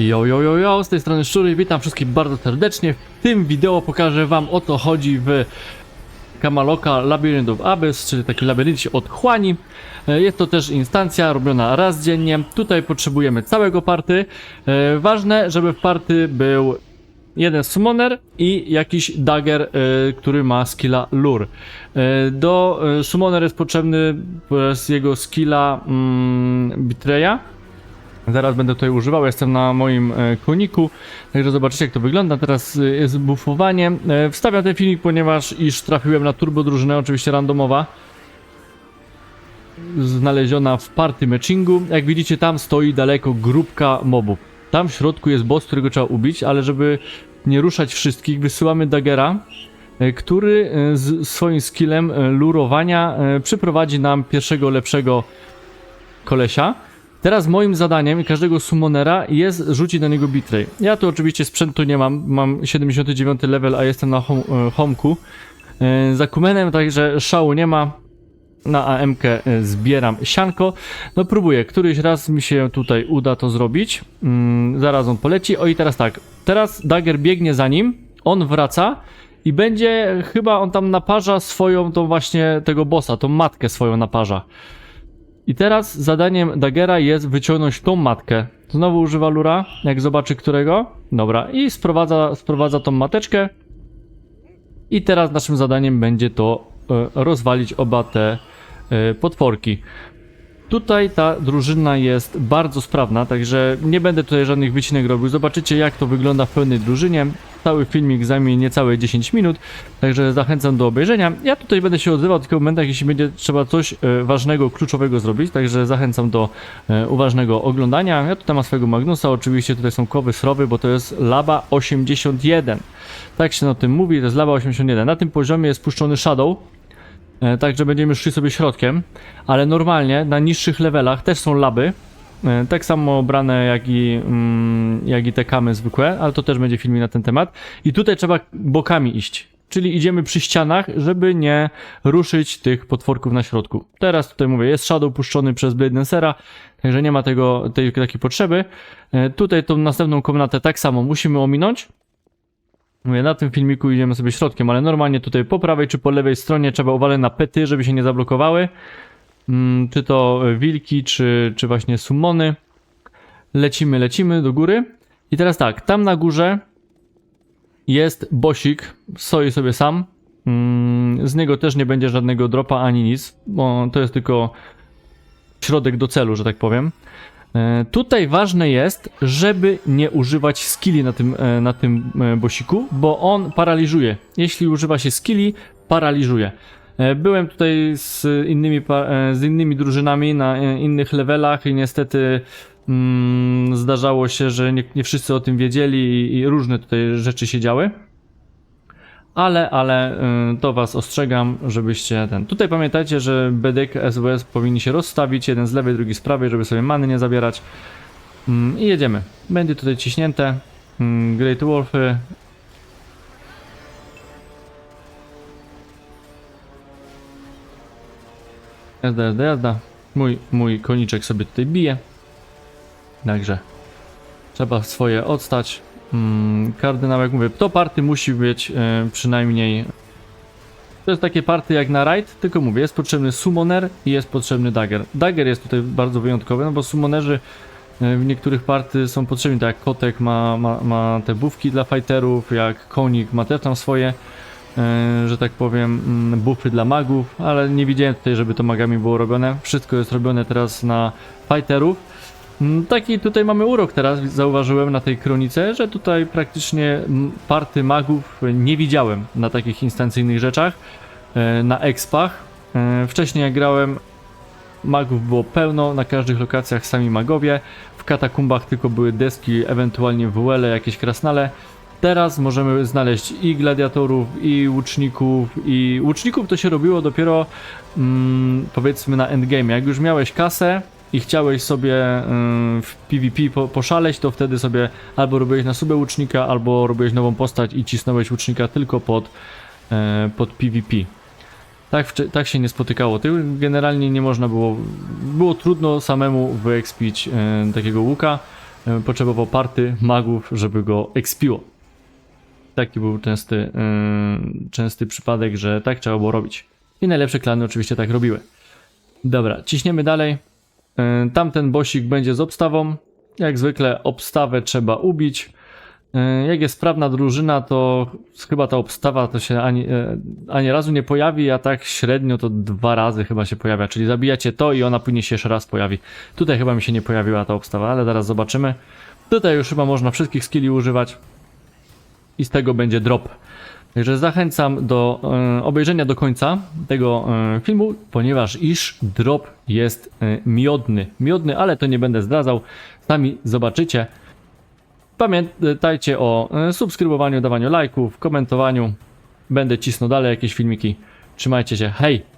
Yo, yo, yo, yo, z tej strony Szczury, witam wszystkich bardzo serdecznie. W tym wideo pokażę wam o co chodzi w Kamaloka Labyrinth of Abyss, czyli taki labiryncie otchłani. E, Jest to też instancja robiona raz dziennie. Tutaj potrzebujemy całego party. E, Ważne, żeby w party był jeden summoner i jakiś dagger, e, który ma skilla lure. Do summoner jest potrzebny z jego skilla mm, Betraya. Zaraz będę tutaj używał, jestem na moim e, koniku, także zobaczycie jak to wygląda. Teraz e, jest buffowanie. E, Wstawiam ten filmik, ponieważ iż trafiłem na turbo drużynę, oczywiście randomowa. Znaleziona w party matchingu. Jak widzicie tam stoi daleko grupka mobów. Tam w środku jest boss, którego trzeba ubić, ale żeby nie ruszać wszystkich, wysyłamy daggera, który z swoim skillem lurowania przyprowadzi nam pierwszego lepszego kolesia. Teraz moim zadaniem każdego summonera jest rzucić na niego bitray. Ja tu oczywiście sprzętu nie mam, mam 79 level, a jestem na e, homku. E, Za kumenem także szału nie ma. Na AMK e, zbieram sianko. No próbuję, któryś raz mi się tutaj uda to zrobić. Mm, zaraz on poleci. O i teraz tak, teraz Dagger biegnie za nim, on wraca i będzie, chyba on tam naparza swoją, tą właśnie tego bossa, tą matkę swoją naparza. I teraz zadaniem Daggera jest wyciągnąć tą matkę. Znowu używa lura, jak zobaczy którego. Dobra, i sprowadza, sprowadza tą mateczkę. I teraz naszym zadaniem będzie to e, rozwalić oba te e, potworki. Tutaj ta drużyna jest bardzo sprawna, także nie będę tutaj żadnych wycinek robił. Zobaczycie jak to wygląda w pełnej drużynie. Cały filmik zajmie niecałe 10 minut, także zachęcam do obejrzenia. Ja tutaj będę się odzywał tylko w momentach, jeśli będzie trzeba coś e, ważnego, kluczowego zrobić, także zachęcam do e, uważnego oglądania. Ja tutaj mam swojego Magnusa, oczywiście tutaj są kowy srowy, bo to jest Laba 81. Tak się na tym mówi, to jest Laba 81. Na tym poziomie jest puszczony Shadow, E, Także będziemy szli sobie środkiem, ale normalnie na niższych levelach też są laby. e, Tak samo brane jak i, mm, jak i te kamy zwykłe, ale to też będzie filmik na ten temat. I tutaj trzeba bokami iść. Czyli idziemy przy ścianach, żeby nie ruszyć tych potworków na środku. Teraz tutaj mówię, jest shadow puszczony przez Blade Dancera, także nie ma tego, tej takiej potrzeby. E, Tutaj tą następną komnatę tak samo musimy ominąć. Mówię, na tym filmiku idziemy sobie środkiem, ale normalnie tutaj po prawej czy po lewej stronie trzeba uwalać na pety, żeby się nie zablokowały. Mm, czy to wilki, czy, czy właśnie summony. Lecimy, lecimy do góry. I teraz tak, tam na górze jest bosik, stoi sobie sam. Mm, z niego też nie będzie żadnego dropa ani nic, bo to jest tylko środek do celu, że tak powiem. E, Tutaj ważne jest, żeby nie używać skilli na tym, e, na tym e, bosiku, bo on paraliżuje. Jeśli używa się skilli, paraliżuje. Byłem tutaj z innymi, z innymi drużynami na innych levelach i niestety mm, zdarzało się, że nie, nie wszyscy o tym wiedzieli i, i różne tutaj rzeczy się działy. Ale, ale y, to was ostrzegam, żebyście ten. Tutaj pamiętajcie, że BDK SOS powinni się rozstawić, jeden z lewej, drugi z prawej, żeby sobie many nie zabierać. Mm, I jedziemy. Będzie tutaj ciśnięte. Mm, Great Wolfy. Jazda, jazda, jazda. Mój, mój koniczek sobie tutaj bije. Także trzeba swoje odstać. Mm, kardynał, jak mówię, to party musi być e, przynajmniej. To jest takie party jak na raid, tylko mówię, jest potrzebny summoner i jest potrzebny dagger. Dagger jest tutaj bardzo wyjątkowy, no bo summonerzy e, w niektórych party są potrzebni, tak jak Kotek ma, ma, ma te buffki dla fighterów, jak Konik ma też tam swoje, e, że tak powiem, mm, buffy dla magów, ale nie widziałem tutaj, żeby to magami było robione. Wszystko jest robione teraz na fighterów. Mm, Taki tutaj mamy urok teraz, zauważyłem na tej kronice, że tutaj praktycznie mm, party magów nie widziałem na takich instancyjnych rzeczach, e, na expach. E, Wcześniej jak grałem, magów było pełno, na każdych lokacjach sami magowie, w katakumbach tylko były deski, ewentualnie WL, jakieś krasnale. Teraz możemy znaleźć i gladiatorów, i łuczników, i łuczników to się robiło dopiero mm, powiedzmy na endgame. Jak już miałeś kasę, i chciałeś sobie ym, w PvP po, poszaleć, to wtedy sobie albo robiłeś na subę łucznika, albo robiłeś nową postać i cisnąłeś łucznika tylko pod, e, pod PvP. Tak, tak się nie spotykało. Ty generalnie nie można było. Było trudno samemu wyekspić e, takiego łuka. potrzebował party magów, żeby go expiło. Taki był częsty, częsty przypadek, że tak trzeba było robić. I najlepsze klany oczywiście tak robiły. Dobra, ciśniemy dalej. Yy, tamten bosik będzie z obstawą. Jak zwykle obstawę trzeba ubić. Yy, jak jest sprawna drużyna, to chyba ta obstawa to się ani, yy, ani razu nie pojawi, a tak średnio to dwa razy chyba się pojawia. Czyli zabijacie to i ona później się jeszcze raz pojawi. Tutaj chyba mi się nie pojawiła ta obstawa, ale zaraz zobaczymy. Tutaj już chyba można wszystkich skilli używać i z tego będzie drop. Także zachęcam do e, obejrzenia do końca tego e, filmu, ponieważ iż drop jest e, miodny. Miodny, ale to nie będę zdradzał. Sami zobaczycie. Pamiętajcie o e, subskrybowaniu, dawaniu lajków, komentowaniu. Będę cisnął dalej jakieś filmiki. Trzymajcie się, hej!